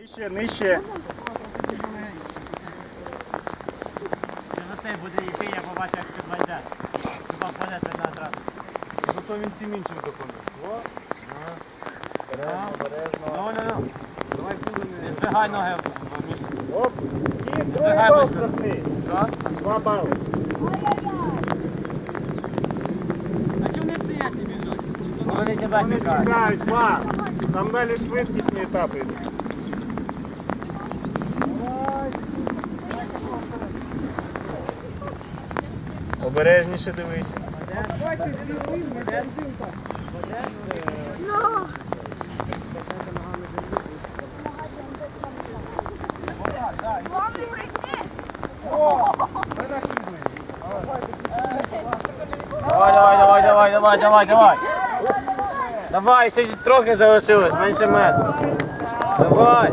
Нижче, нижче. Цей буде йти, я побачив, як підведе. Хіба впадете на одразу. Зато він всім іншим допоміг. Ну, ну, ну. Відбігай ноги. Оп. І другий Забігай бал близько. штрафний. За? Два бали. А чого не стоять, не біжать? Вони тебе Вони чекають. чекають, два. Там далі швидкісні етапи йдуть. Обережніше дивись. Головне прийти. Давай, давай, давай, давай, давай, давай, давай. Давай, ще трохи залишилось, менше метра. Давай.